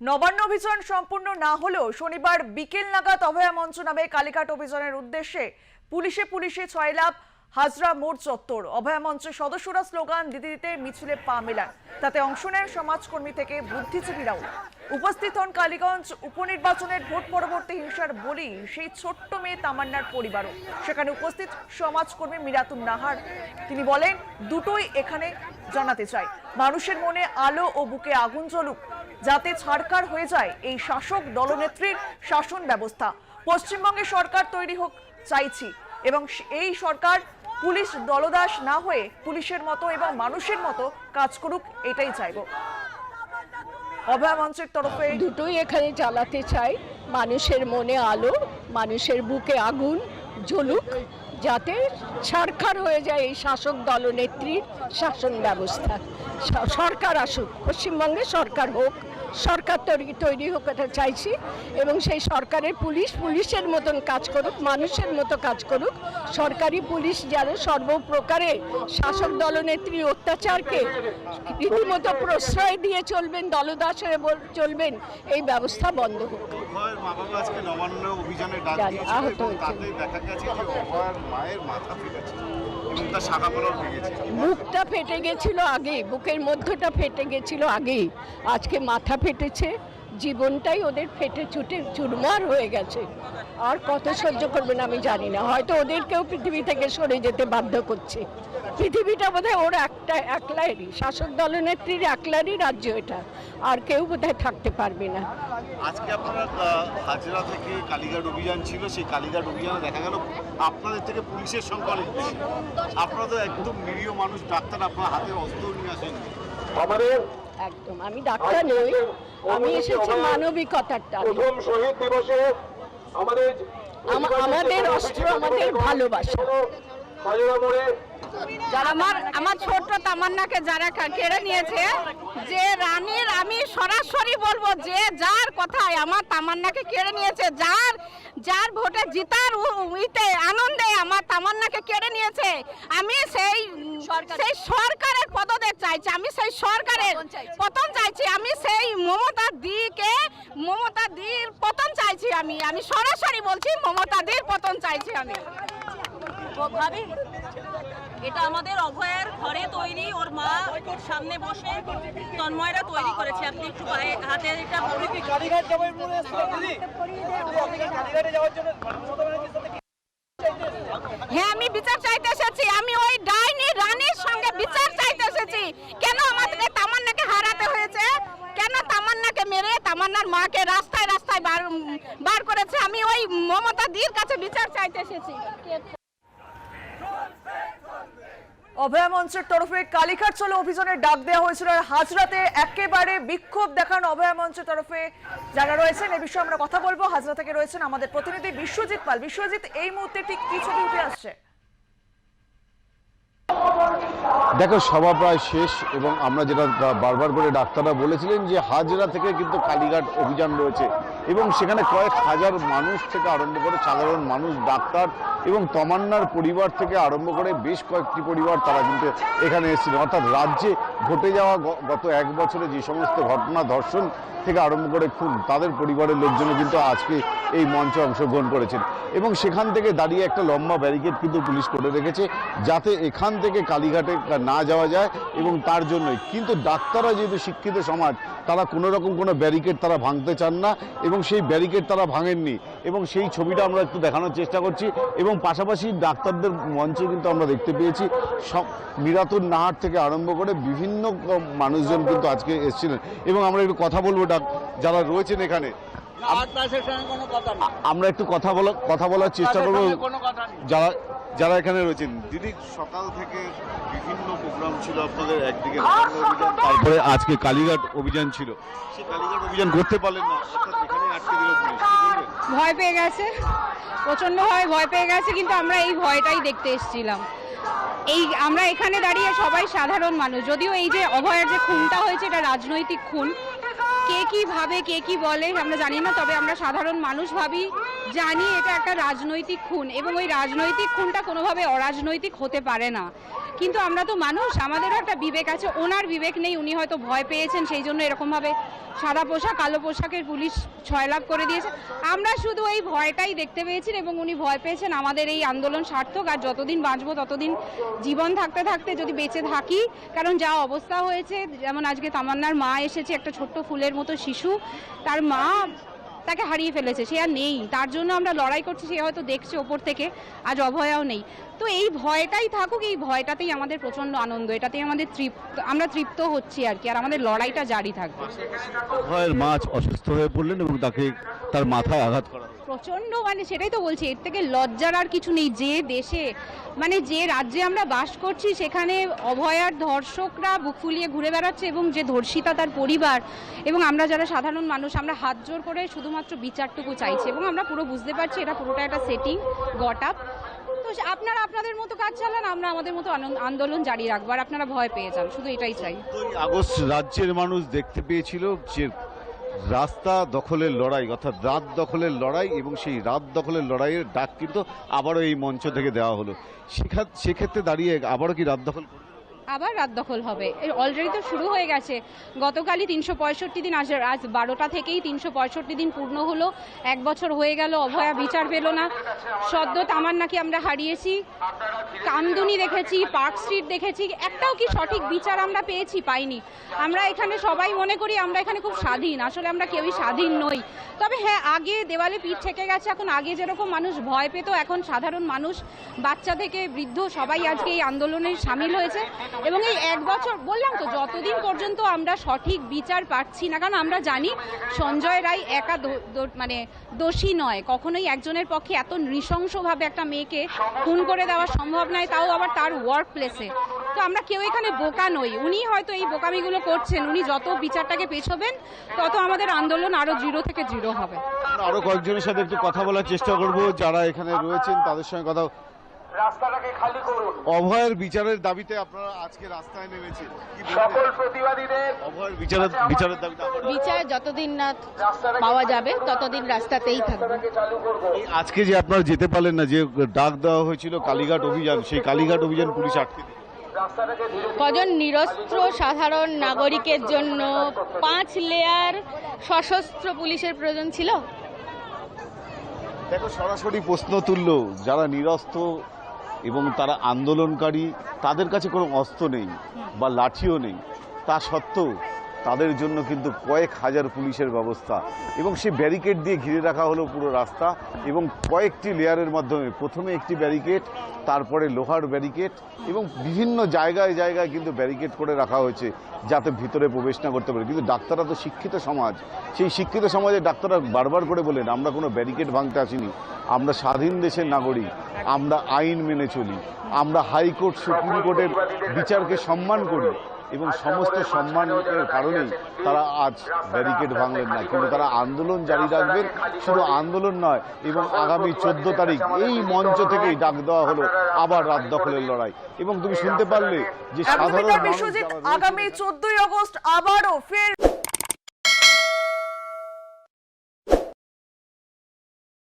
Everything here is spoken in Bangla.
নবান্ন অভিযান সম্পূর্ণ না হলেও শনিবার বিকেল নাগাদ অভয়া মঞ্চ নামে কালীঘাট অভিযানের উদ্দেশ্যে পুলিশে পুলিশে ছয় লাভ হাজরা মোড় চত্বর। অভয়া মঞ্চের সদস্যরা স্লোগান দিতে দিতে মিছিলে পা মেলান। তাতে অংশ নেন সমাজকর্মী থেকে বুদ্ধিজীবীরাও। উপস্থিত হন কালীগঞ্জ উপনির্বাচনের ভোট পরবর্তী হিংসার বলি, সেই ছোট্ট মেয়ে তামান্নার পরিবারও। সেখানে উপস্থিত সমাজকর্মী মিরাতুন নাহার। তিনি বলেন, দুটোই এখানে জানাতে চাই। মানুষের মনে আলো ও বুকে আগুন জ্বলুক। যাতে ছাড়কার হয়ে যায় এই শাসক দলনেত্রীর শাসন ব্যবস্থা। পশ্চিমবঙ্গে সরকার তৈরি হোক, চাইছি। এবং এই সরকার পুলিশ দলদাস না হয়ে পুলিশের মতো এবং মানুষের মতো কাজ করুক, এটাই চাইব। অভয়া মঞ্চের তরফে দুটোই এখানে জ্বালাতে চাই। মানুষের মনে আলো, মানুষের বুকে আগুন জ্বলুক, যাতে ছারখার হয়ে যায় এই শাসক দলনেত্রীর শাসন ব্যবস্থা। সরকার আসুক, পশ্চিমবঙ্গে সরকার হোক। সরকার তৈরি তৈরি এটা চাইছি এবং সেই সরকারের পুলিশ, পুলিশের মতন কাজ করুক, মানুষের মতো কাজ করুক। সরকারি পুলিশ যেন সর্বপ্রকারে শাসক দলনেত্রী অত্যাচারকে রীতিমতো প্রশ্রয় দিয়ে চলবেন, দলদাস হয়ে চলবেন, এই ব্যবস্থা বন্ধ হোক। অভয়ের মা বাবা আজকে নবান্ন অভিযানে ডাক দিয়েছিল এবং তাতে দেখা গেছে যে অভয়ের মায়ের মাথা ফেটেছে এবং তার ভেঙেছে। বুকটা ফেটে গেছিল আগে বুকের মধ্যটা ফেটে গেছিল আগেই। আজকে মাথা ফেটেছে জীবনটাই ওদের ফেটে ছুটে চুরমার হয়ে গেছে। আর কত সহ্য করবেন আমি জানি না। হয়তো ওদেরকেও পৃথিবী থেকে সরে যেতে বাধ্য করছে। পৃথিবীটা বোধহয় ওর একটা একলারই শাসক দলনেত্রীর একলারই রাজ্য এটা। আর কেউ বোধহয় থাকতে পারবে না। আজকে আপনারা হাজরা থেকে কালীঘাট অভিযান ছিল সেই কালীঘাট অভিযানে দেখা গেল আপনাদের থেকে পুলিশের সংখ্যা অনেক বেশি। আপনারা তো একদম নিরীহ মানুষ ডাক্তার আপনার হাতে অস্ত্র নিয়ে আসেন একদম আমি ডাক্তার নই আমি এসেছি মানবিকতার টানে প্রথম শহীদ দিবসে আমাদের আমাদের অস্ত্র আমাদের ভালোবাসা আমার আমার ছোট্ট তামান্নাকে যারা কেড়ে নিয়েছে যে রানীর আমি সরাসরি বলব যে যার কথায় আমার তামান্নাকে কেড়ে নিয়েছে যার যার ভোটে জিতার উইতে আনন্দে আমার তামান্নাকে কেড়ে নিয়েছে আমি সেই সেই সরকারের পদত্যাগ চাইছি আমি সেই সরকারের পতন চাইছি। আমি সেই মমতা দিকে মমতা দির পতন চাইছি আমি আমি সরাসরি বলছি মমতা দির পতন চাইছি আমি। ভাবি? এটা আমাদের অভয়ের ঘরে তৈরি। ওর মা ওর সামনে বসে তন্ময়রা তৈরি করেছে। আপনি একটু পায়ে হাতে এটা হ্যাঁ আমি বিচার চাইতে এসেছি। আমি ওই ডাইনি রানীর সঙ্গে বিচার চাইতে এসেছি। কেন আমাদেরকে তামান্নাকে হারাতে হয়েছে? কেন তামান্নাকে মেরে তামান্নার মাকে রাস্তায় রাস্তায় বার বার করেছে? আমি ওই মমতা দির কাছে বিচার চাইতে এসেছি। অভয়া মঞ্চের তরফে কালীঘাট চলো অভিযানের ডাক দেওয়া হয়েছিল। আর হাজরাতে একেবারে বিক্ষোভ দেখান অভয়া মঞ্চের তরফে যারা রয়েছেন এই বিষয়ে আমরা কথা বলব। হাজরা থেকে রয়েছেন আমাদের প্রতিনিধি বিশ্বজিৎ পাল। বিশ্বজিৎ, এই মুহূর্তে ঠিক কি ছবি উঠে আসছে। দেখো, সভা প্রায় শেষ এবং আমরা যেটা বারবার করে ডাক্তাররা বলেছিলেন যে হাজরা থেকে কিন্তু কালীঘাট অভিযান রয়েছে এবং সেখানে কয়েক হাজার মানুষ থেকে আরম্ভ করে সাধারণ মানুষ, ডাক্তার এবং তমান্নার পরিবার থেকে আরম্ভ করে বেশ কয়েকটি পরিবার তারা কিন্তু এখানে এসেছিলেন। অর্থাৎ রাজ্যে ঘটে যাওয়া গত এক বছরে যে সমস্ত ঘটনা ধর্ষণ থেকে আরম্ভ করে খুন, তাদের পরিবারের লোকজনও কিন্তু আজকে এই মঞ্চে অংশগ্রহণ করেছেন। এবং সেখান থেকে দাঁড়িয়ে একটা লম্বা ব্যারিকেড কিন্তু পুলিশ করে রেখেছে, যাতে এখান থেকে কালীঘাটে না যাওয়া যায় এবং তার জন্যই। কিন্তু ডাক্তাররা যেহেতু শিক্ষিত সমাজ তারা কোনো রকম কোনো ব্যারিকেড তারা ভাঙতে চান না এবং সেই ব্যারিকেড তারা ভাঙেননি এবং সেই ছবিটা আমরা একটু দেখানোর চেষ্টা করছি এবং পাশাপাশি ডাক্তারদের মঞ্চে কিন্তু আমরা দেখতে পেয়েছি সব মিরাতুর নাহার থেকে আরম্ভ করে বিভিন্ন মানুষজন কিন্তু আজকে এসেছিলেন। এবং আমরা একটু কথা বলব ডাক যারা রয়েছেন এখানে। আমরা একটু কথা বলা কথা বলার চেষ্টা করব। যারা যারা এখানে রয়েছেন দিদি সকাল থেকে বিভিন্ন প্রোগ্রাম ছিল আপনাদের একদিকে অভিযান তারপরে আজকে কালীঘাট অভিযান ছিল। সেই কালীঘাট অভিযান করতে পারলেন না অর্থাৎ এখানে আটকে দিল ভয় পেয়ে গেছে। প্রচণ্ড ভয় ভয় পেয়ে গেছে কিন্তু আমরা এই ভয়টাই দেখতে এসেছিলাম। এই আমরা এখানে দাঁড়িয়ে সবাই সাধারণ মানুষ যদিও এই যে অভয়ের যে খুনটা হয়েছে এটা রাজনৈতিক খুন কে কি ভাবে, কে কি বলে, আমরা জানি না, তবে আমরা সাধারণ মানুষ ভাবি, জানি এটা একটা রাজনৈতিক খুন, এবং ওই রাজনৈতিক খুনটা কোনোভাবে অরাজনৈতিক হতে পারে না। কিন্তু আমরা তো মানুষ, আমাদেরও একটা বিবেক আছে, ওনার বিবেক নেই, উনি হয়তো ভয় পেয়েছেন, সেই জন্য এরকমভাবে সাদা পোশাক, কালো পোশাকের পুলিশ ছয়লাভ করে দিয়েছে। আমরা শুধু এই ভয়টাই দেখতে পেয়েছেন এবং উনি ভয় পেয়েছেন আমাদের এই আন্দোলন সার্থক, আর যতদিন বাঁচবো, ততদিন জীবন থাকতে থাকতে যদি বেঁচে থাকি, কারণ যা অবস্থা হয়েছে, যেমন আজকে তামান্নার মা এসেছে, একটা ছোট্ট ফুলের মতো শিশু, তার মা তাকে হারিয়ে ফেলেছে সে আর নেই। তার জন্য আমরা লড়াই করছি সে হয়তো দেখছে ওপর থেকে আজ অভয়াও নেই। তো এই ভয়টাই থাকুক এই ভয়টাতেই আমাদের প্রচণ্ড আনন্দ এটাতেই আমাদের তৃপ্ত আমরা তৃপ্ত হচ্ছি আর কি আর আমাদের লড়াইটা জারি থাকবে। ভয়ের মাছ অসুস্থ হয়ে পড়লেন এবং তাকে তার মাথায় আঘাত করা। প্রচণ্ড মানে সেটাই তো বলছি এর থেকে লজ্জার আর কিছু নেই যে দেশে মানে যে রাজ্যে আমরা বাস করছি সেখানে অভয়ার ধর্ষকরা বুক ফুলিয়ে ঘুরে বেড়াচ্ছে এবং যে ধর্ষিতা তার পরিবার এবং আমরা যারা সাধারণ মানুষ আমরা হাত জোর করে শুধুমাত্র বিচারটুকু চাইছি এবং আমরা পুরো বুঝতে পারছি এটা পুরোটা একটা সেটিং গট আপ তো আপনারা আপনাদের মতো কাজ চালান, আমরা আমাদের মতো আন্দোলন জারি রাখব, আর আপনারা ভয় পেয়ে যান, শুধু এটাই চাই। আগস্ট রাজ্যের মানুষ দেখতে পেয়েছিল যে রাস্তা দখলের লড়াই, অর্থাৎ রাত দখলের লড়াই এবং সেই রাত দখলের লড়াইয়ের ডাক কিন্তু আবারও এই মঞ্চ থেকে দেওয়া হলো। সেক্ষেত্রে দাঁড়িয়ে আবারও কি রাত দখল? আবার রাত দখল হবে। অলরেডি তো শুরু হয়ে গেছে। গতকালই তিনশো পঁয়ষট্টি দিন আজ আজ বারোটা থেকেই তিনশো পঁয়ষট্টি দিন পূর্ণ হলো। এক বছর হয়ে গেল, অভয়া বিচার পেল না। সদ্য তামার নাকি আমরা হারিয়েছি। কামদুনি দেখেছি, পার্ক স্ট্রিট দেখেছি। একটাও কি সঠিক বিচার আমরা পেয়েছি, পাইনি। আমরা এখানে সবাই মনে করি আমরা এখানে খুব স্বাধীন। আসলে আমরা কেউই স্বাধীন নই। তবে হ্যাঁ আগে দেওয়ালে পিঠ থেকে গেছে। এখন আগে যেরকম মানুষ ভয় পেত, এখন সাধারণ মানুষ বাচ্চা থেকে বৃদ্ধ সবাই আজকে এই আন্দোলনে সামিল হয়েছে। এবং এই এক বছর, বললাম তো, যতদিন পর্যন্ত আমরা সঠিক বিচার পাচ্ছি না, কারণ আমরা জানি সঞ্জয় রায় একা মানে দোষী নয়। কখনোই একজনের পক্ষে এত নৃশংসভাবে একটা মেয়েকে খুন করে দেওয়া সম্ভব নয়, তাও আবার তার ওয়ার্ক প্লেসে তো আমরা কেউ এখানে বোকা নই। উনি হয়তো এই বোকামিগুলো করছেন, উনি যত বিচারটাকে পেছোবেন, তত আমাদের আন্দোলন আরও জিরো থেকে জিরো হবে। আরও কয়েকজনের সাথে একটু কথা বলার চেষ্টা করব। যারা এখানে রয়েছেন, তাদের সঙ্গে কথা রাস্তাটাকে খালি করুন। অভয়ের বিচারের দাবিতে আপনারা আজকে রাস্তায় নেমেছেন? সকল প্রতিবাদীদের অভয়ের বিচারের বিচারের দাবিতে বিচার যতদিন না পাওয়া যাবে ততদিন রাস্তাতেই থাকবে। আজকে যে আপনারা যেতে পারলেন না যে ডাক দেওয়া হয়েছিল কালীঘাট অভিযান সেই কালীঘাট অভিযান পুলিশ আটকে দিল। কজন নিরস্ত্র সাধারণ নাগরিকের জন্য পাঁচ লেয়ার সশস্ত্র পুলিশের প্রয়োজন ছিল? দেখো সরাসরি প্রশ্ন তুলল যারা নিরস্ত্র এবং তারা আন্দোলনকারী তাদের কাছে কোনো অস্ত্র নেই বা লাঠিও নেই। তা সত্ত্বেও তাদের জন্য কিন্তু কয়েক হাজার পুলিশের ব্যবস্থা এবং সে ব্যারিকেড দিয়ে ঘিরে রাখা হলো পুরো রাস্তা এবং কয়েকটি লেয়ারের মাধ্যমে। প্রথমে একটি ব্যারিকেড, তারপরে লোহার ব্যারিকেড এবং বিভিন্ন জায়গায় জায়গায় কিন্তু ব্যারিকেড করে রাখা হয়েছে যাতে ভিতরে প্রবেশ না করতে পারে। কিন্তু ডাক্তাররা তো শিক্ষিত সমাজ। সেই শিক্ষিত সমাজে ডাক্তাররা বারবার করে বলেন, আমরা কোনো ব্যারিকেড ভাঙতে আসিনি। আমরা স্বাধীন দেশের নাগরিক। আমরা আইন মেনে চলি। আমরা হাইকোর্ট, সুপ্রিম কোর্টের বিচারকে সম্মান করি। এবং সমস্ত সম্মানের কারণেই তারা আজ ব্যারিকেড ভাঙলেন না। কিন্তু তারা আন্দোলন জারি রাখবেন শুধু আন্দোলন নয় এবং আগামী চোদ্দ তারিখ এই মঞ্চ থেকেই ডাক দেওয়া হলো আবার রাত দখলের লড়াই। এবং তুমি শুনতে পারলে যে সাধারণ আগামী চোদ্দই আগস্ট আবারও ফের